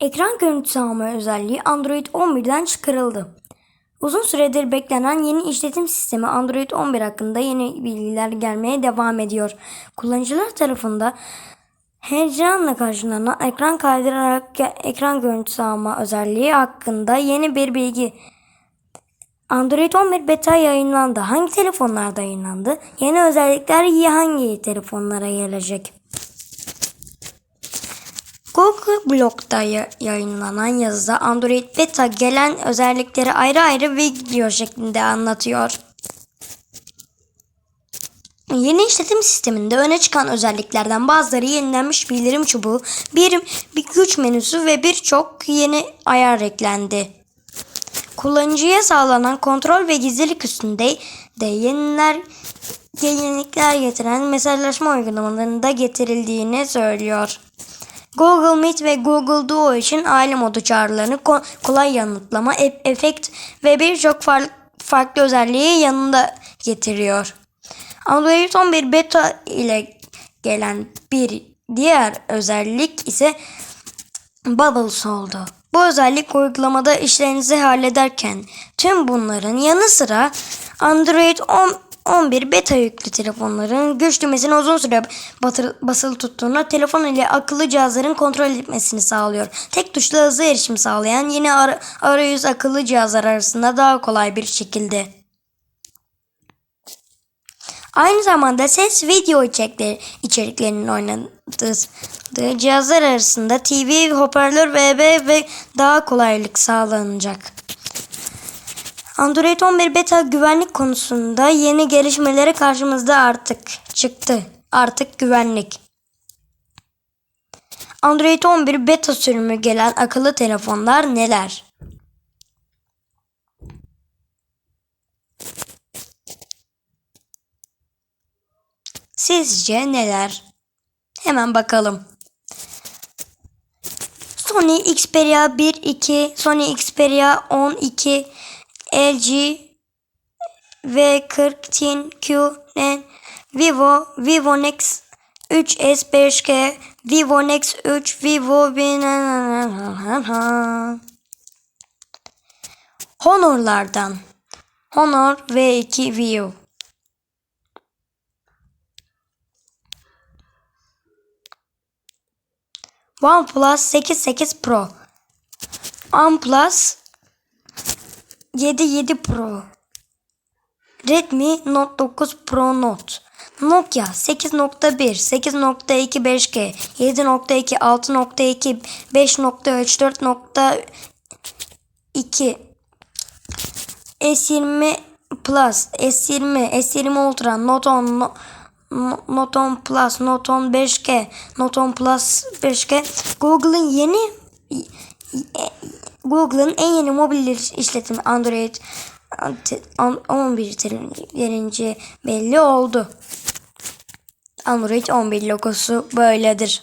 Ekran görüntüsü alma özelliği Android 11'den çıkarıldı. Uzun süredir beklenen yeni işletim sistemi Android 11 hakkında yeni bilgiler gelmeye devam ediyor. Kullanıcılar tarafında heyecanla karşılanan ekran kaydırarak ekran görüntüsü alma özelliği hakkında yeni bir bilgi. Android 11 beta yayınlandı. Hangi telefonlarda yayınlandı? Yeni özellikler hangi telefonlara gelecek? Google Blog'da ya- yayınlanan yazıda Android Beta gelen özellikleri ayrı ayrı video şeklinde anlatıyor. Yeni işletim sisteminde öne çıkan özelliklerden bazıları yenilenmiş bildirim çubuğu, bir, bir güç menüsü ve birçok yeni ayar eklendi. Kullanıcıya sağlanan kontrol ve gizlilik üstünde de yeniler yenilikler getiren mesajlaşma uygulamalarının da getirildiğini söylüyor. Google Meet ve Google Duo için aile modu çağrılarını ko- kolay yanıtlama, e- efekt ve birçok far- farklı özelliği yanında getiriyor. Android 11 beta ile gelen bir diğer özellik ise Bubbles oldu. Bu özellik uygulamada işlerinizi hallederken tüm bunların yanı sıra Android 10 11 beta yüklü telefonların güç düğmesini uzun süre basılı tuttuğunda telefon ile akıllı cihazların kontrol etmesini sağlıyor. Tek tuşla hızlı erişim sağlayan yeni ara, arayüz akıllı cihazlar arasında daha kolay bir şekilde. Aynı zamanda ses video içerikleri, içeriklerinin oynandığı cihazlar arasında TV, hoparlör, VB ve daha kolaylık sağlanacak. Android 11 beta güvenlik konusunda yeni gelişmeleri karşımızda artık çıktı. Artık güvenlik. Android 11 beta sürümü gelen akıllı telefonlar neler? Sizce neler? Hemen bakalım. Sony Xperia 1 2, Sony Xperia 12, LG V40 Qn, Vivo, Vivo Nex 3S 5G, Vivo Nex 3, Vivo Honor'lardan Honor V2 View OnePlus 8 8 Pro OnePlus 7 7 Pro. Redmi Note 9 Pro Note. Nokia 8.1 8.2 5G 7.2 6.2 5.3 4.2 S20 Plus S20 S20 Ultra Note 10 No- No- Note 10 Plus Note 10 5G Note 10 Plus 5G Google'ın yeni Google'ın en yeni mobil işletimi Android 11 verince belli oldu. Android 11 logosu böyledir.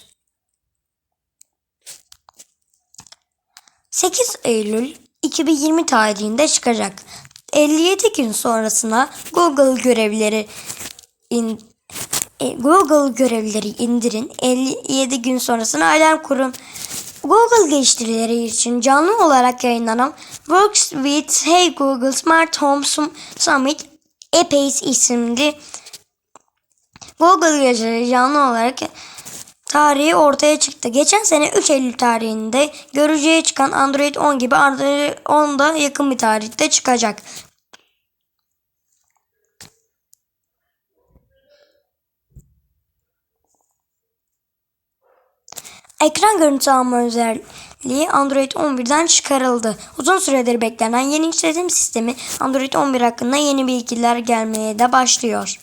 8 Eylül 2020 tarihinde çıkacak. 57 gün sonrasına Google görevleri in, e, Google görevleri indirin. 57 gün sonrasına alarm kurun. Google geliştirileri için canlı olarak yayınlanan Works with Hey Google Smart Home Sum- Summit EPACE isimli Google geliştirileri canlı olarak tarihi ortaya çıktı. Geçen sene 3 Eylül tarihinde görücüye çıkan Android 10 gibi Android 10 da yakın bir tarihte çıkacak. Ekran görüntüsü alma özelliği Android 11'den çıkarıldı. Uzun süredir beklenen yeni işletim sistemi Android 11 hakkında yeni bilgiler gelmeye de başlıyor.